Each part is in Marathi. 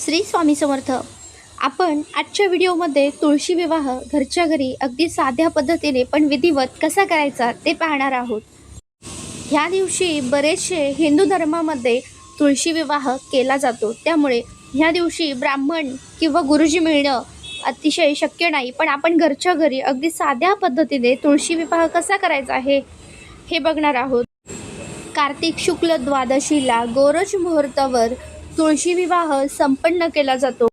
श्री स्वामी समर्थ. आपण आजच्या व्हिडिओमध्ये तुळशी विवाह घरच्या घरी अगदी साध्या पद्धतीने पण विधिवत कसा करायचा ते पाहणार आहोत. ह्या दिवशी बरेचसे हिंदू धर्मामध्ये तुळशी विवाह केला जातो. त्यामुळे ह्या दिवशी ब्राह्मण किंवा गुरुजी मिळणं अतिशय शक्य नाही. पण आपण घरच्या घरी अगदी साध्या पद्धतीने तुळशी विवाह कसा करायचा आहे हे बघणार आहोत. कार्तिक शुक्ल द्वादशीला गोरज मुहूर्तावर तुळशी विवाह संपन्न केला जातो.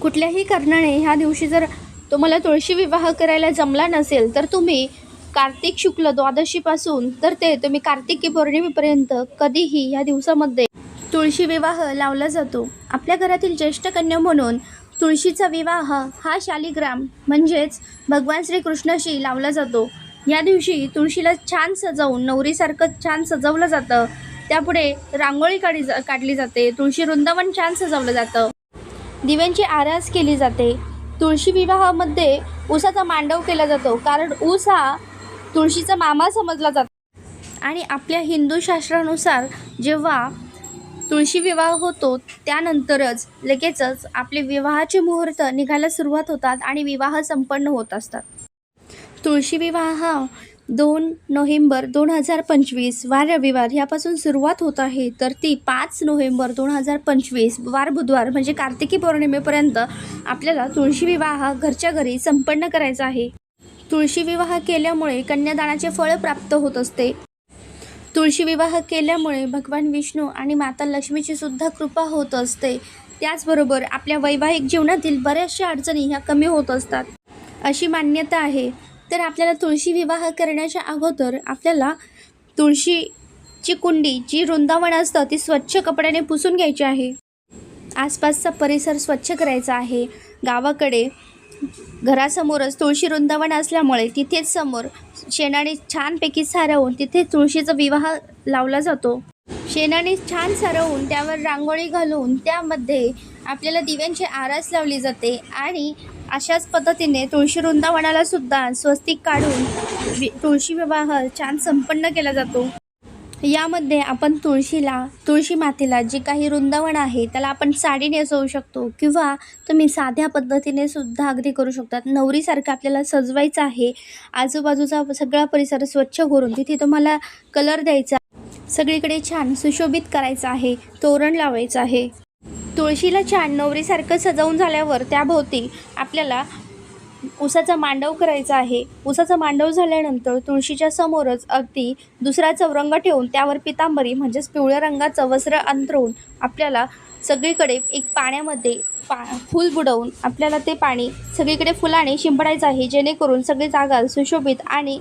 कुठल्याही कारणाने ह्या दिवशी जर तुम्हाला तुळशी विवाह करायला जमला नसेल तर तुम्ही कार्तिक शुक्ल द्वादशीपासून तर ते तुम्ही कार्तिकी पौर्णिमेपर्यंत कधीही ह्या दिवसामध्ये तुळशी विवाह लावला जातो. आपल्या घरातील ज्येष्ठ कन्या म्हणून तुळशीचा विवाह हा शालिग्राम म्हणजेच भगवान श्रीकृष्णाशी लावला जातो. या दिवशी तुळशीला छान सजवून नवरीसारखं छान सजवलं जातं. त्यापुढे रांगोळी काढली जा काढली जाते. तुळशी वृंदावन छान सजवलं जातं. दिव्यांची आरास केली जाते. तुळशी विवाहामध्ये ऊसाचा मांडव केला जातो कारण ऊस हा तुळशीचा मामा समजला जातो. आणि आपल्या हिंदू शास्त्रानुसार जेव्हा तुळशी विवाह होतो त्यानंतरच लगेचच आपले विवाहाचे मुहूर्त निघायला सुरुवात होतात आणि विवाह संपन्न होत असतात. तुळशी विवाह हा दोन नोव्हेंबर दोन हजार पंचवीस वार रविवार ह्यापासून सुरुवात होत आहे. तर ती पाच नोव्हेंबर दोन हजार पंचवीस वार बुधवार म्हणजे कार्तिकी पौर्णिमेपर्यंत आपल्याला तुळशी विवाह घरच्या घरी संपन्न करायचा आहे. तुळशी विवाह केल्यामुळे कन्यादानाचे फळ प्राप्त होत असते. तुळशी विवाह केल्यामुळे भगवान विष्णू आणि माता लक्ष्मीची सुद्धा कृपा होत असते. त्याचबरोबर आपल्या वैवाहिक जीवनातील बऱ्याचशा अडचणी ह्या कमी होत असतात. अशी मान्यता आहे. तर आपल्याला तुळशी विवाह करण्याच्या अगोदर आपल्याला तुळशीची कुंडी जी वृंदावन असतं ती स्वच्छ कपड्याने पुसून घ्यायची आहे. आसपासचा परिसर स्वच्छ करायचा आहे. गावाकडे घरासमोरच तुळशी वृंदावन असल्यामुळे तिथेच समोर शेणाने छानपैकी सारवून तिथे तुळशीचा विवाह लावला जातो. शेणाने छान सारवून त्यावर रांगोळी घालून त्यामध्ये आपल्याला दिव्यांची आरास लावली जाते आणि अशाच पद्धतीने तुळशी वृंदावनाला सुद्धा स्वस्तिक काढून तुळशी विवाह छान संपन्न केला जातो. यामध्ये आपण तुळशीला तुळशी मातेला जे काही वृंदावन आहे त्याला आपण साडी नेसवू शकतो किंवा तुम्ही साध्या पद्धतीने सुद्धा अगदी करू शकतात. नवरीसारखं आपल्याला सजवायचं आहे. आजूबाजूचा सगळा परिसर स्वच्छ करून तिथे तुम्हाला कलर द्यायचा. सगळीकडे छान सुशोभित करायचं आहे. तोरण लावायचं आहे. तुळशीला छान नवरीसारखं सजवून झाल्यावर त्याभोवती आपल्याला उसाचा मांडव करायचा आहे. उसाचा मांडव झाल्यानंतर तुळशीच्या समोरच अगदी दुसरा चौरंग ठेवून त्यावर पितांबरी म्हणजेच पिवळ्या रंगाचं वस्त्र अंतरवून आपल्याला सगळीकडे एक पाण्यामध्ये पा फूल बुडवून आपल्याला ते पाणी सगळीकडे फुलाने शिंपडायचं आहे. जेणेकरून सगळी जागा सुशोभित आणि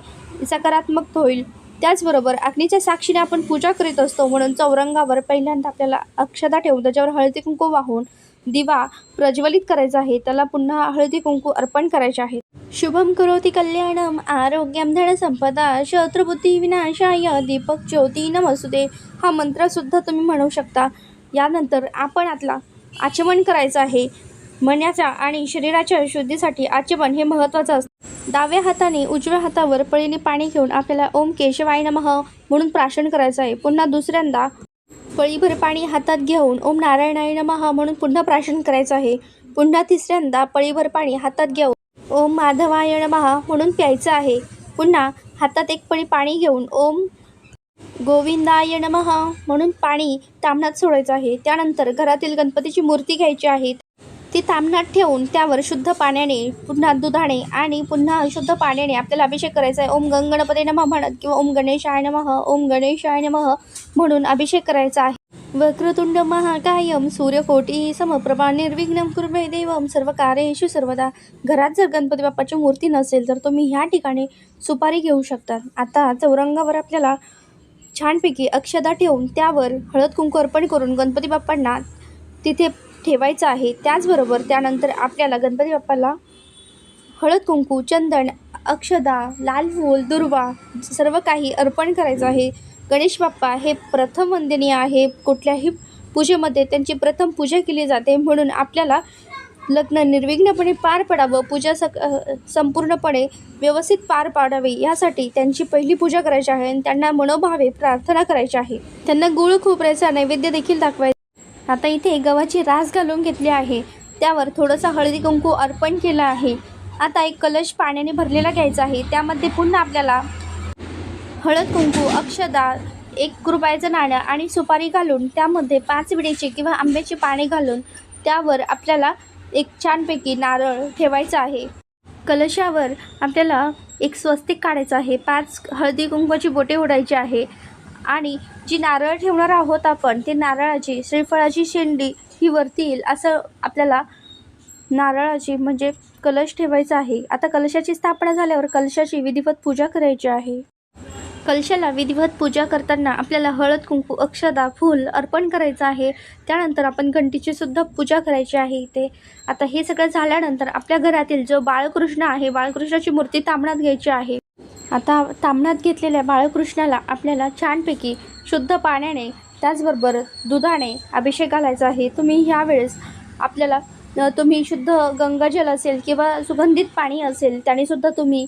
सकारात्मक होईल. त्याचबरोबर अग्नीच्या साक्षीने आपण पूजा करीत असतो म्हणून चौरंगावर पहिल्यांदा आपल्याला अक्षता ठेवून त्याच्यावर हळदी कुंकू वाहून दिवा प्रज्वलित करायचा आहे. त्याला पुन्हा हळदी कुंकू अर्पण करायचे आहे. शुभम करोती कल्याणम आरोग्यम धन संपदा शत्रुबुद्धी विनाशाय दीपक ज्योती नमसुदे हा मंत्रसुद्धा तुम्ही म्हणू शकता. यानंतर आपण आतला आचमन करायचं आहे. मनाच्या आणि शरीराच्या शुद्धीसाठी आचमन हे महत्त्वाचं असतं. डाव्या हाताने उजव्या हातावर पळीने पाणी घेऊन आपल्याला ओम केशवाय नमः म्हणून प्राशन करायचं आहे. पुन्हा दुसऱ्यांदा पळीभर पाणी हातात घेऊन ओम नारायणाय नमः म्हणून पुन्हा प्राशन करायचं आहे. पुन्हा तिसऱ्यांदा पळीभर पाणी हातात घेऊन ओम माधवाय नमः म्हणून प्यायचं आहे. पुन्हा हातात एक पळी पाणी घेऊन ओम गोविंदाय नमः म्हणून पाणी तांबणात सोडायचं आहे. त्यानंतर घरातील गणपतीची मूर्ती घ्यायची आहे. ती तांबणात ठेवून त्यावर शुद्ध पाण्याने पुन्हा दुधाने आणि पुन्हा शुद्ध पाण्याने आपल्याला अभिषेक करायचा आहे. ओम गंगणपती नमः म्हणत किंवा ओम गणेशाय नमः ओम गणेशाय नमः म्हणून अभिषेक करायचा आहे. वक्रतुंड महाकायम सूर्यकोटी समप्रभा निर्विघ्नम कुर्मे देवम सर्व कार्येषु सर्वदा. घरात जर गणपती बाप्पाची मूर्ती नसेल तर तुम्ही ह्या ठिकाणी सुपारी घेऊ शकता. आता चौरंगावर आपल्याला छानपैकी अक्षदा ठेवून त्यावर हळद कुंकू अर्पण करून गणपती बाप्पांना तिथे ठेवायचं आहे. त्याचबरोबर त्यानंतर आपल्याला गणपती बाप्पाला हळद कुंकू चंदन अक्षदा लाल फूल दुर्वा सर्व काही अर्पण करायचं आहे. गणेश बाप्पा हे प्रथम वंदनीय आहे. कुठल्याही पूजेमध्ये त्यांची प्रथम पूजा केली जाते. म्हणून आपल्याला लग्न निर्विघ्नपणे पार पडावं पूजा सक संपूर्णपणे व्यवस्थित पार पाडावी यासाठी त्यांची पहिली पूजा करायची आहे आणि त्यांना मनोभावे प्रार्थना करायची आहे. त्यांना गुळ खोबऱ्याचा नैवेद्य देखील दाखवायचा आता इथे गव्हाची रास घालून घेतली आहे. त्यावर थोडंसं हळदी कुंकू अर्पण केलं आहे. आता एक कलश पाण्याने भरलेला घ्यायचा आहे. त्यामध्ये पुन्हा आपल्याला हळद कुंकू अक्षदा एक रुपयाचं नाणं आणि सुपारी घालून त्यामध्ये पाच विड्याची किंवा आंब्याची पाने घालून त्यावर आपल्याला एक छानपैकी नारळ ठेवायचा आहे. कलशावर आपल्याला एक स्वस्तिक काढायचं आहे. पाच हळदी कुंकवाची बोटे उडायची आहे. आणि जी नारळ ठेवणार आहोत आपण ते नारळाची श्रीफळाची शेंडी ही वरती येईल. असं आपल्याला नारळाची म्हणजे कलश ठेवायचा आहे. आता कलशाची स्थापना झाल्यावर कलशाची विधिवत पूजा करायची आहे. कलशाला विधिवत पूजा करताना आपल्याला हळद कुंकू अक्षदा फूल अर्पण करायचं आहे. त्यानंतर आपण घंटीची सुद्धा पूजा करायची आहे इथे. आता हे सगळं झाल्यानंतर आपल्या घरातील जो बाळकृष्ण आहे बाळकृष्णाची मूर्ती तांबणात घ्यायची आहे. आता तांबणात घेतलेल्या बाळकृष्णाला आपल्याला छानपैकी शुद्ध पाण्याने त्याचबरोबर दुधाने अभिषेक घालायचा आहे. तुम्ही ह्यावेळेस आपल्याला तुम्ही शुद्ध गंगाजल असेल किंवा सुगंधित पाणी असेल त्यानेसुद्धा तुम्ही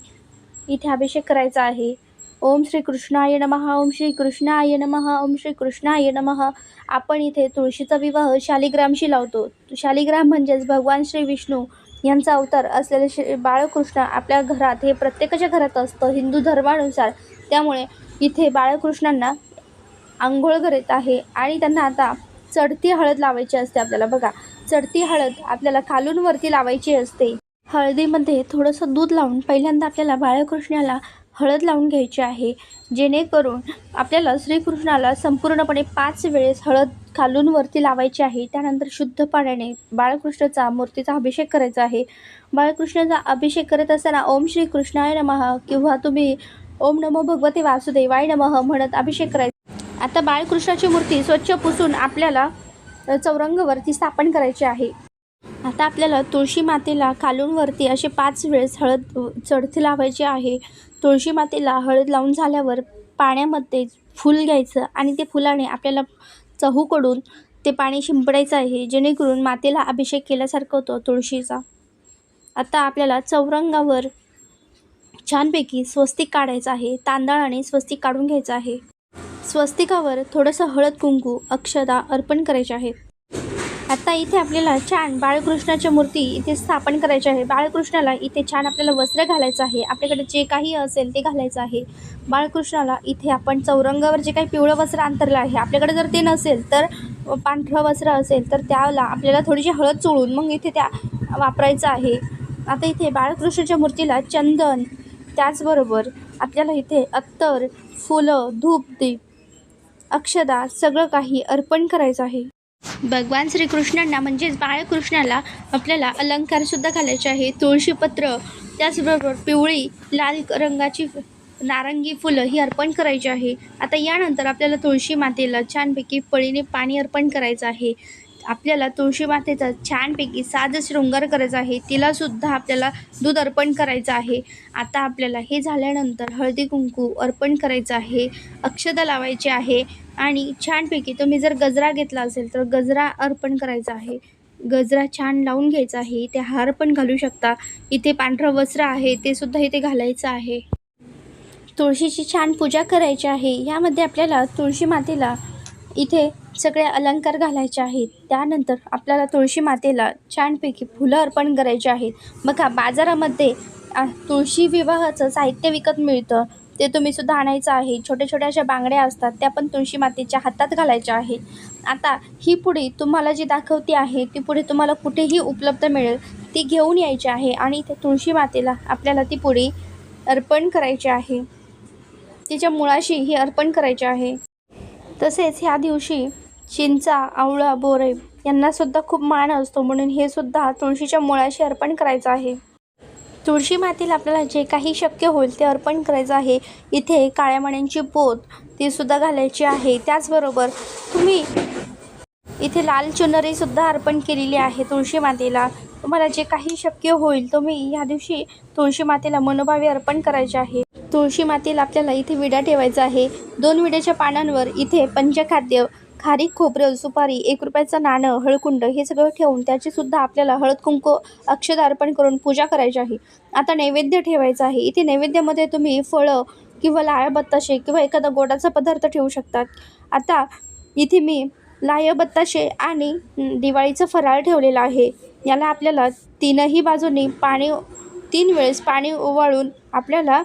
इथे अभिषेक करायचा आहे. ओम श्री कृष्णाय नमः ओम श्री कृष्णाय नमः ओम श्री कृष्णाय नमः. आपण इथे तुळशीचा विवाह शालिग्रामशी लावतो. शालिग्राम म्हणजेच भगवान श्री विष्णू. यांचा अवतार असलेले श्री बाळकृष्ण आपल्या घरात हे प्रत्येकाच्या घरात असतं हिंदू धर्मानुसार. त्यामुळे इथे बाळकृष्णांना आंघोळ करत आहे आणि त्यांना आता चढती हळद लावायची असते आपल्याला. बघा चढती हळद आपल्याला खालून वरती लावायची असते. हळदीमध्ये थोडंसं दूध लावून पहिल्यांदा आपल्याला बाळकृष्णाला हळद लावून घ्यायची आहे. जेणेकरून आपल्याला श्रीकृष्णाला संपूर्णपणे पाच वेळेस हळद खालून वरती लावायची आहे. त्यानंतर शुद्ध पाण्याने बाळकृष्णाचा मूर्तीचा अभिषेक करायचा आहे. बाळकृष्णाचा अभिषेक करत असताना ओम श्री कृष्णाय नमः किंवा तुम्ही ओम नमो भगवते वासुदेवाय नमः म्हणत अभिषेक करायचा. आता बाळकृष्णाची मूर्ती स्वच्छ पुसून आपल्याला चौरंगवरती स्थापन करायची आहे. आता आपल्याला तुळशी मातेला खालून वरती असे पाच वेळेस हळद चढती लावायची आहे. तुळशी मातेला हळद लावून झाल्यावर पाण्यामध्ये फूल घ्यायचं आणि ते फुलाने आपल्याला चहूकडून ते पाणी शिंपडायचं आहे जेणेकरून मातेला अभिषेक केल्यासारखं होतं तुळशीचा. आता आपल्याला चौरंगावर छानपैकी स्वस्तिक काढायचं आहे तांदळाने स्वस्तिक काढून घ्यायचं आहे. स्वस्तिकावर थोडंसं हळद कुंकू अक्षदा अर्पण करायचे आहेत आता इथे आपल्याला छान बाळकृष्णाच्या मूर्ती इथे स्थापन करायची आहे. बाळकृष्णाला इथे छान आपल्याला वस्त्र घालायचं आहे. आपल्याकडे जे काही असेल ते घालायचं आहे. बाळकृष्णाला इथे आपण चौरंगावर जे काही पिवळं वस्त्र अंतरलं आहे आपल्याकडे जर ते नसेल तर पांढरं वस्त्र असेल तर त्याला आपल्याला थोडीशी हळद चोळून मग इथे त्या वापरायचं आहे. आता इथे बाळकृष्णाच्या मूर्तीला चंदन त्याचबरोबर आपल्याला इथे अत्तर फुलं धूप दीप अक्षदा सगळं काही अर्पण करायचं आहे. भगवान श्रीकृष्णांना म्हणजेच बाळकृष्णाला आपल्याला अलंकारसुद्धा घालायचे आहे. तुळशीपत्र त्याचबरोबर पिवळी लाल रंगाची नारंगी फुलं ही अर्पण करायची आहे. आता यानंतर आपल्याला तुळशी मातेला छानपैकी पळीने पाणी अर्पण करायचं आहे. आपल्याला तुळशी मातेचा छानपैकी साज शृंगार करायचा आहे. तिलासुद्धा आपल्याला दूध अर्पण करायचं आहे. आता आपल्याला हे झाल्यानंतर हळदी कुंकू अर्पण करायचं आहे. अक्षता लावायची आहे. आणि छानपैकी तुम्ही जर गजरा घेतला असेल तर गजरा अर्पण करायचा आहे. गजरा छान लावून घ्यायचा आहे. इथे हार पण घालू शकता. इथे पांढरं वस्त्र आहे. ते सुद्धा इथे घालायचं आहे. तुळशीची छान पूजा करायची आहे. यामध्ये आपल्याला तुळशी मातेला इथे सगळे अलंकार घालायचे आहेत. त्यानंतर आपल्याला तुळशी मातेला छानपैकी फुलं अर्पण करायची आहेत. बघा बाजारामध्ये तुळशी विवाहाचं साहित्य विकत मिळतं. ते तुम्ही सुद्धा आणायचं आहे. छोट्या छोट्या अशा बांगड्या असतात त्या पण तुळशी मातेच्या हातात घालायच्या आहेत. आता ही पुढी तुम्हाला जी दाखवते आहे ती पुढे तुम्हाला कुठेही उपलब्ध मिळेल ती घेऊन यायची आहे आणि त्या तुळशी मातेला आपल्याला ती पुढी अर्पण करायची आहे. तिच्या मुळाशी ही अर्पण करायची आहे. तसेच ह्या दिवशी चिंचा आवळा बोरे यांनासुद्धा खूप मान असतो. म्हणून हे सुद्धा तुळशीच्या मुळाशी अर्पण करायचं आहे. तुळशी मातीला आपल्याला जे काही शक्य होईल ते अर्पण करायचं आहे. इथे काळ्या मण्यांची पोत ती सुद्धा घालायची आहे. त्याचबरोबर तुम्ही इथे लाल चुनरीसुद्धा अर्पण केलेली आहे तुळशी मातेला. तुम्हाला जे काही शक्य होईल तुम्ही ह्या दिवशी तुळशी मातेला मनोभावे अर्पण करायचे आहे. तुळशी मातेला आपल्याला इथे विडा ठेवायचा आहे. दोन विड्याच्या पानांवर इथे पंचखाद्य खारीक खोबरं सुपारी एक रुपयाचं नाणं हळकुंड हे सगळं ठेवून त्याचीसुद्धा आपल्याला हळद कुंकू अक्षत अर्पण करून पूजा करायची आहे. आता नैवेद्य ठेवायचं आहे. इथे नैवेद्यामध्ये तुम्ही फळं किंवा लाळ बत्ताशे किंवा एखादा गोडाचा पदार्थ ठेवू शकतात. आता इथे मी लाह्य बत्ताशे आणि दिवाळीचं फराळ ठेवलेलं आहे. याला आपल्याला तीनही बाजूंनी पाणी तीन वेळेस पाणी ओवाळून आपल्याला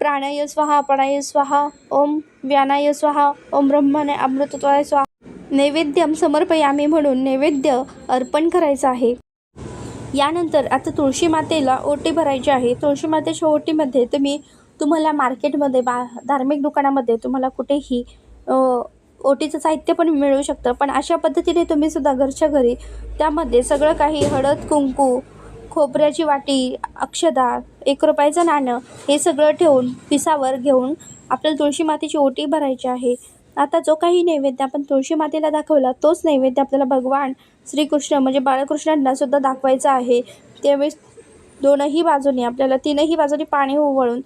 प्राणाय स्वाहा प्राणाय स्वाहा ओम व्यानाय स्वाहा ओम ब्रह्मणे अमृतत्वाय स्वाहा. नैवेद्यम समर्पयामी म्हणून नैवेद्य अर्पण करायचं आहे. यानंतर आता तुळशी मातेला ओटी भरायची आहे. तुळशी मातेच्या ओटीमध्ये तुम्ही तुम्हाला मार्केटमध्ये बा धार्मिक दुकानामध्ये तुम्हाला कुठेही ओटीचं साहित्य पण मिळू शकतं. पण अशा पद्धतीने तुम्ही सुद्धा घरच्या घरी त्यामध्ये सगळं काही हळद कुंकू खोबऱ्याची वाटी अक्षदा एक रुपयाचं नाणं हे सगळं ठेवून पिसावर घेऊन आपल्याला तुळशी मातेची ओटी भरायची आहे. आता जो काही नैवेद्य आपण तुळशी मातेला दाखवला तोच नैवेद्य आपल्याला भगवान श्रीकृष्ण म्हणजे बाळकृष्णांना सुद्धा दाखवायचा आहे. त्यावेळेस दोनही बाजूनी आपल्याला तीनही बाजूनी पाणी ओवळून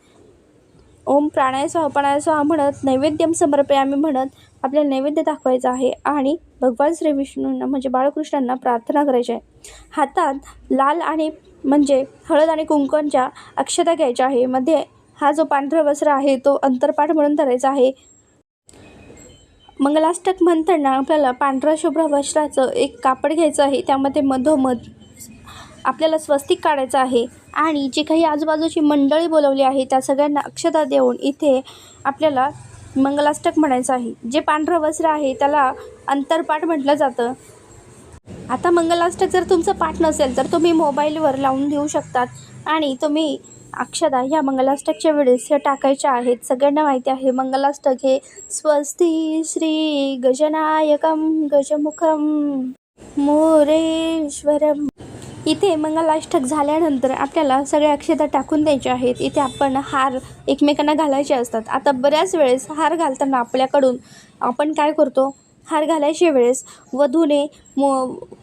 ओम प्राणाय स्वाहा प्राणाय स्वाहा म्हणत नैवेद्यम समर्पयामी म्हणत आपल्याला नैवेद्य दाखवायचा आहे आणि भगवान श्री विष्णूंना म्हणजे बाळकृष्णांना प्रार्थना करायची आहे. हातात लाल आणि म्हणजे हळद आणि कुंकणच्या अक्षता घ्यायच्या आहे. मध्ये हा जो पांढरा वस्त्र आहे तो अंतरपाठ म्हणून धरायचा आहे. मंगलाष्टक म्हणताना आपल्याला पांढऱ्या शुभ्र वस्त्राचं एक कापड घ्यायचं आहे. त्यामध्ये मधोमध आपल्याला स्वस्तिक काढायचं आहे. आणि जे काही आजूबाजूची मंडळी बोलवली आहे त्या सगळ्यांना अक्षता देऊन इथे आपल्याला मंगलाष्टक म्हणायचं आहे. जे पांढरं वस्त्र आहे त्याला अंतरपाठ म्हटलं जातं. आता मंगलाष्टक जर तुमचं पाठ नसेल तर तुम्ही मोबाईलवर लावून देऊ शकतात. आणि तुम्ही अक्षदा ह्या मंगलाष्टकच्या वेळेस हे टाकायच्या आहेत. सगळ्यांना माहिती आहे मंगलाष्टक हे स्वस्ती श्री गजनायकम गजमुखम मोरेश्वरम इथे मंगलाष्टक झाल्यानंतर आपल्याला सगळ्या अक्षता टाकून द्यायच्या आहेत. इथे आपण हार एकमेकांना घालायचे असतात. आता बऱ्याच वेळेस हार घालताना आपल्याकडून आपण काय करतो? हार घालायच्या वेळेस वधूने म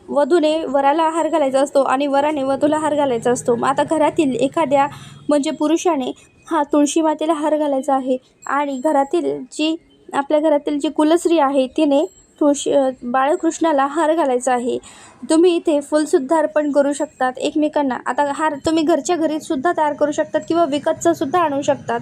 वधूने वराला हार घालायचा असतो आणि वराने वधूला हार घालायचा असतो. मग आता घरातील एखाद्या म्हणजे पुरुषाने हा तुळशी मातेला हार घालायचा आहे आणि घरातील जी आपल्या घरातील जी कुलस्त्री आहे तिने तुळशी बाळकृष्णाला हार घालायचा आहे. तुम्ही इथे फुलसुद्धा अर्पण करू शकतात एकमेकांना. आता हार तुम्ही घरच्या घरीसुद्धा तयार करू शकतात किंवा विकतचंसुद्धा आणू शकतात.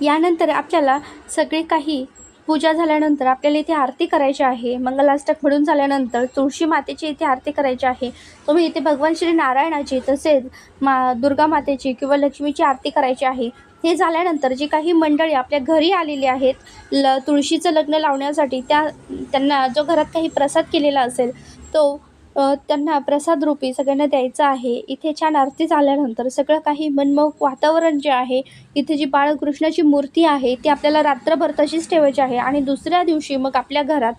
यानंतर आपल्याला सगळे काही पूजा झाल्यानंतर आपल्याला इथे आरती करायची आहे. मंगलाष्टक म्हणून झाल्यानंतर तुळशी मातेची इथे आरती करायची आहे. तुम्ही इथे भगवान श्री नारायणाची तसेच मा दुर्गा मातेची किंवा लक्ष्मीची आरती करायची आहे. हे झाल्यानंतर जी काही मंडळी आपल्या घरी आलेली आहेत ल तुळशीचं लग्न लावण्यासाठी त्या त्यांना जो घरात काही प्रसाद केलेला असेल तो त्यांना प्रसाद रूपी सगळ्यांना द्यायचा आहे. इथे छान आरती झाल्यानंतर सगळं काही मनमोहक वातावरण जे आहे इथे जी बाळकृष्णाची मूर्ती आहे ती आपल्याला रात्रभर तशीच ठेवायची आहे आणि दुसऱ्या दिवशी मग आपल्या घरात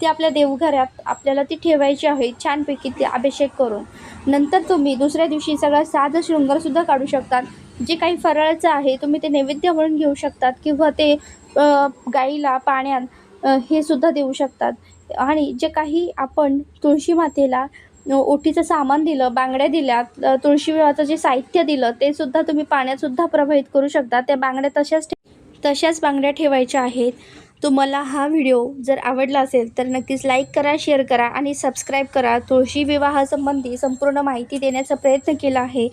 ती आपल्या देवघरात आपल्याला ती ठेवायची आहे छानपैकी ती अभिषेक करून. नंतर तुम्ही दुसऱ्या दिवशी सगळा साज शृंगारसुद्धा काढू शकतात जे काही फराळाचं आहे तुम्ही ते नैवेद्य म्हणून घेऊ शकतात किंवा ते गाईला पाण्यात हे सुद्धा देऊ शकतात. आणि जे काही आपण तुळशी मातेला ओटीचं सामान दिलं बांगड्या दिल्या तुळशी विवाहाचं जे साहित्य दिलं ते सुद्धा तुम्ही पाण्यातसुद्धा प्रभावित करू शकता. त्या बांगड्या तशाच ठे- तशाच बांगड्या ठेवायच्या आहेत. तुम्हाला हा व्हिडिओ जर आवडला असेल तर नक्कीच लाईक करा शेअर करा आणि सबस्क्राईब करा. तुळशी विवाहासंबंधी संपूर्ण माहिती देण्याचा प्रयत्न केला आहे.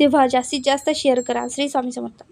तेव्हा जास्तीत जास्त शेअर करा. श्री स्वामी समर्थ.